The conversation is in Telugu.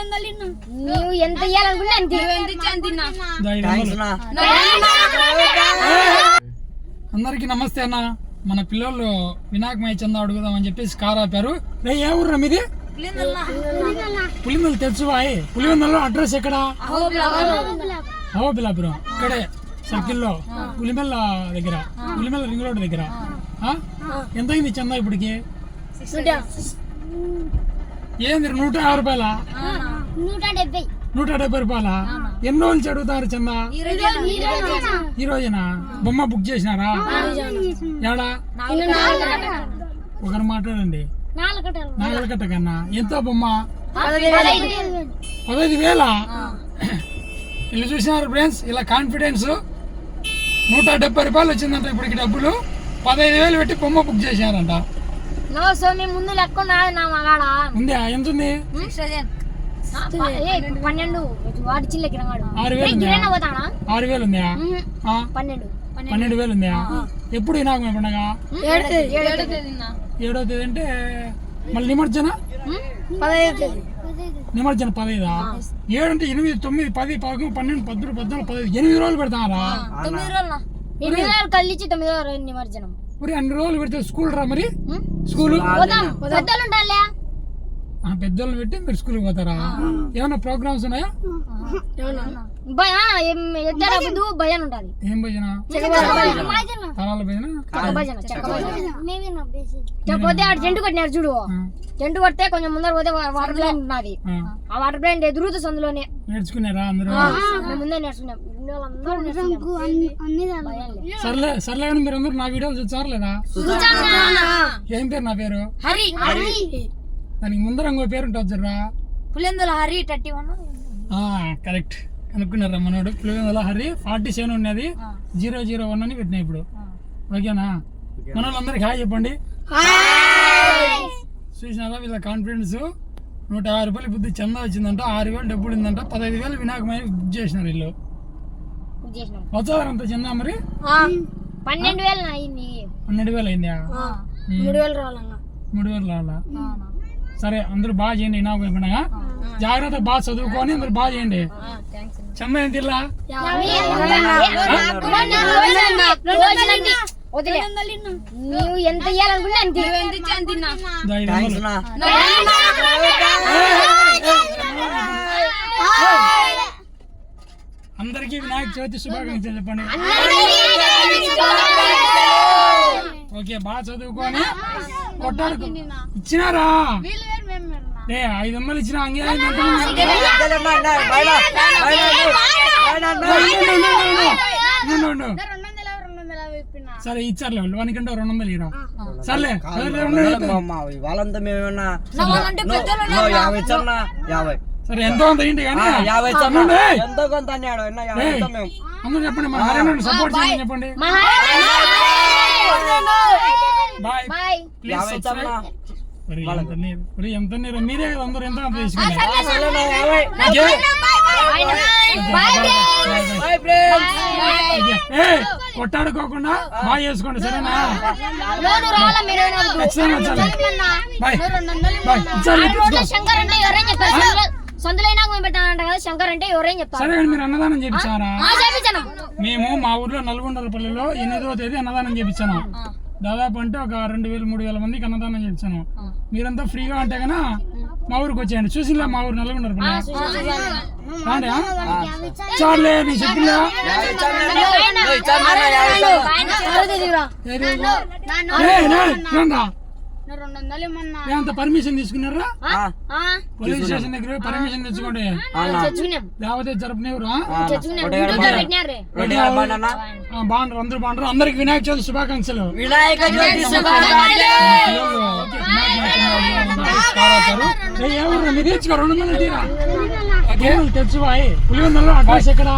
ఎంత నువ్వు ఎంత ఇయ్యాలనుకున్నా. అందరికి నమస్తే అన్న. మన పిల్లలు వినాయకమయ చందా అడుగుదామని చెప్పేసి కార్ ఆపారు. రే ఏ ఊర్రా మీది? పులిందలు పులివెందులో అడ్రస్ ఎక్కడ? బిలాపురం ఇక్కడే సర్కిల్లో. పులిమెల్ల దగ్గర. పులిమెల్ల రింగ్ రోడ్ దగ్గర? ఎంత అయింది చందా ఇప్పటికి? ఏంది నూట యాభై రూపాయల? నూట డెబ్బై. రూపాయల? ఎన్ని రోజులు చదువుతారు చందా ఈ రోజున? బొమ్మ బుక్ చేసినారా? ఏడా? ఒకరు మాట్లాడండి. నాగలకట్ట కన్నా. ఎంత బొమ్మ? పదహైదు వేల. ఇలా చూసినారు ఫ్రెండ్స్ ఇలా కాన్ఫిడెన్స్ నూట డెబ్బై రూపాయలు వచ్చిందంట ఇప్పటికి డబ్బులు. పదహైదు వేలు పెట్టి బొమ్మ బుక్ చేసినారంట నో స్వామి ముందు లెక్క ఉన్నది నా మగాడ ఉందా? ఎంత ఉంది పన్నెండు. వాడి ఆరు వేలు కిరణ్ ఆరు వేలు ఉందా? ఆ, పన్నెండు. పన్నెండు. వేలు ఉందా? ఎప్పుడు వినాయకమైన పండగ ఏడు తేదీ. అంటే మళ్ళీ నిమజ్జన? పదహైదు తేదీ. నిమజ్జన పదహైదా? ఏడు అంటే ఎనిమిది తొమ్మిది పది పదకొండు పన్నెండు పద్మూడు పద్నాలుగు పదహైదు. ఎనిమిది రోజులు పెడతారా? తొమ్మిది రోజులు ఎనిమిది కలిసి తొమ్మిది రోజులు నిమజ్జనం. మరి అన్ని రోజులు పెడితే స్కూల్ రా మరి? ఉం? స్కూల్? పోదాం. పెద్దలు ఉండాలి పెద్దోళ్ళు పెట్టి మీరు స్కూల్కి పోతారా? ఏమైనా ప్రోగ్రామ్స్ ఉన్నాయా? భయ అబ్బదు భజన. ఉండాలి ఏం భజన? తరాల భజన. భజన. భజన. చెక్కపోతే ఆడు జంటు కొట్టినారు చూడు. జంటు కొడితే కొంచెం ముందర పోతే వాటర్ ప్లాంట్ ఉన్నది. ఆ. వాటర్ ప్లాంట్ ఎదురుతూ సందులోనే. నేర్చుకున్నారా అందరూ? ముందే నేర్చుకున్నాం. సర్లే సర్లే కానీ మీరు అందరూ నా వీడియోలు చూసారు లేదా ఏం పేరు నా పేరు? హరి. హరి. దానికి ముందర ఇంకో పేరు ఉంటుంది జర్రా Pulivendula Hari thirty one. Correct. అనుకున్నారా మనోడు? పులివెందుల హరి ఫార్టీ సెవెన్ ఉన్నది జీరో జీరో వన్ అని పెట్టినా ఇప్పుడు. ఓకేనా? మన వాళ్ళందరికి హాయ్ చెప్పండి. చూసినారా వీళ్ళ కాన్ఫిడెన్స్ నూట యాభై రూపాయలు బుద్ధి చందా వచ్చిందంట ఆరు వేలు డబ్బులు ఉందంట పదహైదు వేలు వినాయకమైన బుక్ చేసినారు వీళ్ళు. వచ్చారంత చందా మరి? పన్నెండు వేలు అయింది. పన్నెండు వేలు అయిందా? మూడు వేలు రావాలన్నా. మూడు వేలు రావాలా? సరే అందరూ బాగా చేయండి వినాయక పండుగ జాగ్రత్త బాగా చదువుకొని అందరూ బాగా చేయండి. చందా ఏంటి ఇలా నువ్వు ఎంత ఇయ్యాలనుకున్నా అంతే దా వినాయక చవితి శుభాకాంక్షలు చెప్పండి. ఓకే బాగా చదువుకొని కొట్టాడు ఇచ్చినారా? ఏ ఐదు వందలు ఇచ్చిన అంగే ఐదు వందలు సరే ఇచ్చారులే వాళ్ళు వానికంటే రెండు వందలు ఇరా సర్లే. వాళ్ళంతా మేమేమన్నా యాభై ఇచ్చన్నా యాభై. సరే ఎంతో అంత ఏంటి కానీ. యాభై. ఎంతో కొంత అన్నాడు యాభై మేము. అందరూ చెప్పండి మన హరియాణా సపోర్ట్ చేయండి చెప్పండి. బాయ్. బాయ్. ప్లీజ్ మరి ఎంత నీరు మరి ఎంత నీరు మీరే కదా అందరూ ఎంత అంత తీసుకున్నారు సరేనా, యాభై okay? Bye bye, bye. Okay. ఏయ్, కొట్టాడుకోకుండా బాగా చేసుకోండి సరేనా? బాయ్ బాయ్ పెట్టానంట కదా. శంకర్ అంటే ఎవరైనా చెప్తారు సరే మీరు అన్నదానం చేపించారా? ఆ, చేపించాను. మేము మా ఊర్లో నల్గొండలపల్లిలో ఎనిమిదవ తేదీ అన్నదానం చేపించాను. దాదాపు అంటే ఒక రెండు వేలు మూడు వేల మందికి అన్నదానం చేపించాను మీరంతా ఫ్రీగా అంటే కనుక మా ఊరికి వచ్చేయండి చూసిలే మా ఊరు ఆ? చాలే నీ చెప్పిందా రెండు వందలు ఏమంత పర్మిషన్ తీసుకున్నారా? ఆ, పోలీస్ స్టేషన్ దగ్గర పర్మిషన్ తెచ్చుకోండి. లేకపోతే జరపనివ్వరా. బాగుంటారు అందరూ బాగుంటారు అందరికి వినాయక చవితి శుభాకాంక్షలు. వినాయక చవితి శుభాకాంక్షలు. ఇచ్చుకో రెండు వందలు తీరా. తెచ్చువాయి పులివెందులో అడ్రస్ ఎక్కడ?